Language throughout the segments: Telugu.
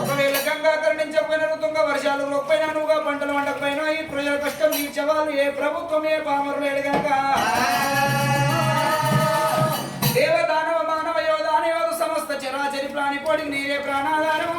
ఒకవేళ గంగాకర్ నుంచి పోయిన రుతుంగ వర్షాలు గొప్పైనా నువ్వుగా పంటలు వండకపోయినా ఈ ప్రజల కష్టం తీర్చేవాళ్ళు ఏ ప్రభుత్వం ఏ పామరు లేడు గనక దేవదానవ మానవ యోధానయోధ సమస్త చరాచరి ప్రాణిపోడికి నీరే ప్రాణాధారం.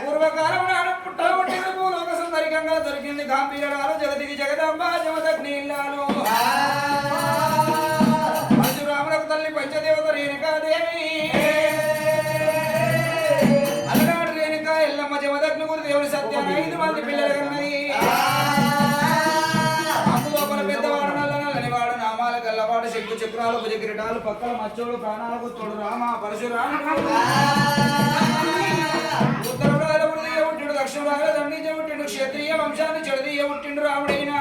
పూర్వకాలం నాడు పుట్టగొట్టిన భూలోక సుందరికంగా దొరికింది గాంభీరాలు జగతికి జగదంబా జమదగ్ని ఇల్లాలు. ప్రాణాలకు జిగిరటాలు పక్కల మచ్చోడు ప్రాణాలకు తోడు రామ పరశురాముడు. ఉత్తర ప్రాణపుడు దిగబుట్టిండు దక్షిణ ప్రాణ దండించబుట్టిండు క్షత్రియ వంశాన్ని చెడదీయబుట్టిండు రాముడైనా.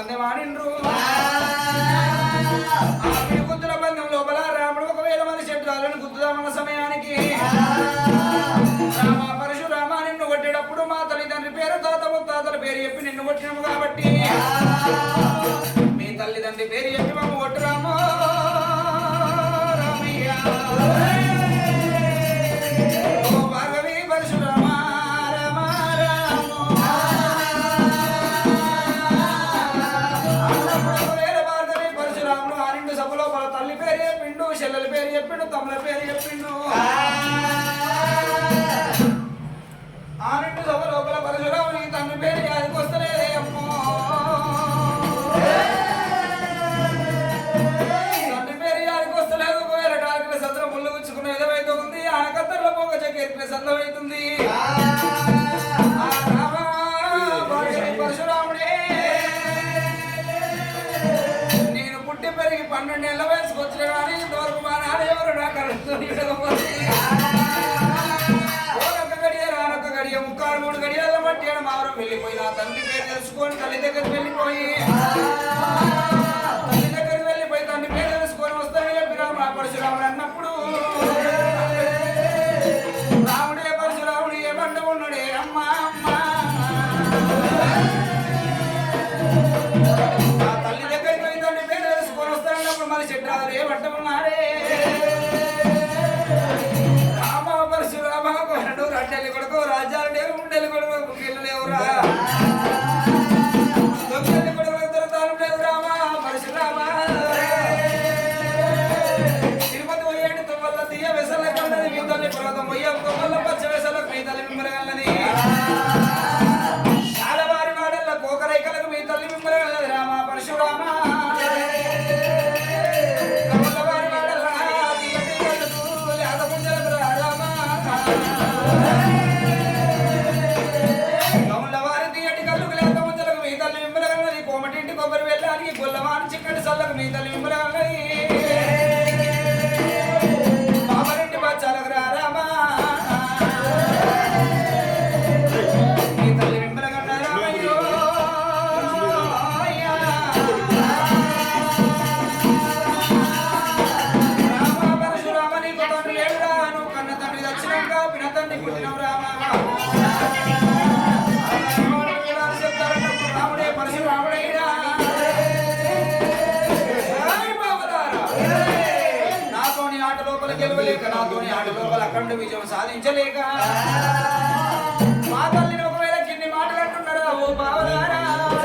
పందెం ఆడిండ్రు గుద్దుల పందెం లోపల రాముడు ఒక వేల మంది శబ్దాలను గుద్దుదామన్న సమయానికి. రామ పరశురామ నిన్ను కొట్టేటప్పుడు మా తల్లిదండ్రి పేరు తాత ముత్తాతల పేరు చెప్పి నిన్ను కొట్టినాము కాబట్టి. మీ తల్లిదండ్రి పేరు చెప్పి మూడు గడియాల బట్టి మావరం వెళ్ళిపోయిన తండ్రి పేరు తెలుసుకొని తల్లి దగ్గర వెళ్ళిపోయి.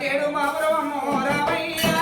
పట్టేడు మామరవమ్మో రామయ్య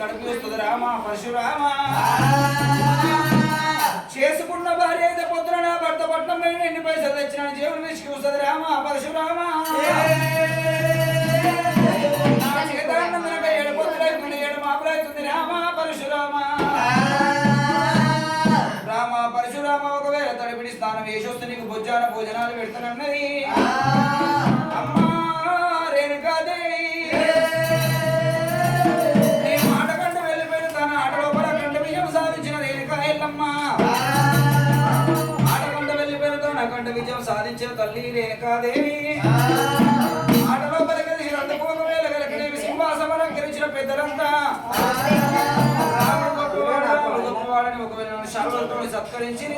కడుపు వేస్తుంది రామా పరశురామా. చేసుకున్న భార్య అయితే పొద్దున భర్త పట్నం పైన ఎన్ని పైసలు తెచ్చిన జీవన విషయం వస్తుంది రామా పరశురామా. ఏడు పొద్దులు అయిపోయింది ఏడు రామా పరశురామ. ఒకవేళ తడిపిడి స్నానం వేసి వస్తే నీకు భోజనాలు పెడుతున్నది కాదేవి ఆటలో పలికది రంతపూర్వం వెలగలకనేవి సింహాసమనం గెలిచిన పెద్దలంతా. గొప్పవాడని ఒకవేళ శాశ్వతంలో సత్కరించి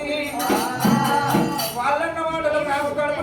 వాళ్ళన్న మాటలు నాకు కడుపు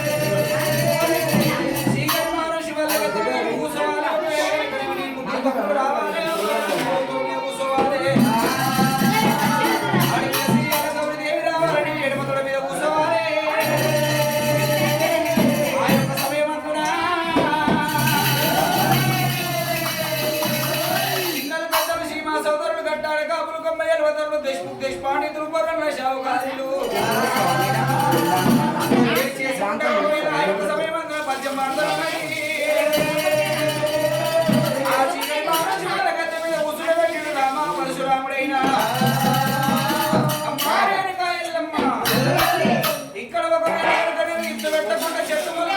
burada burada çatım var.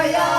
Твоя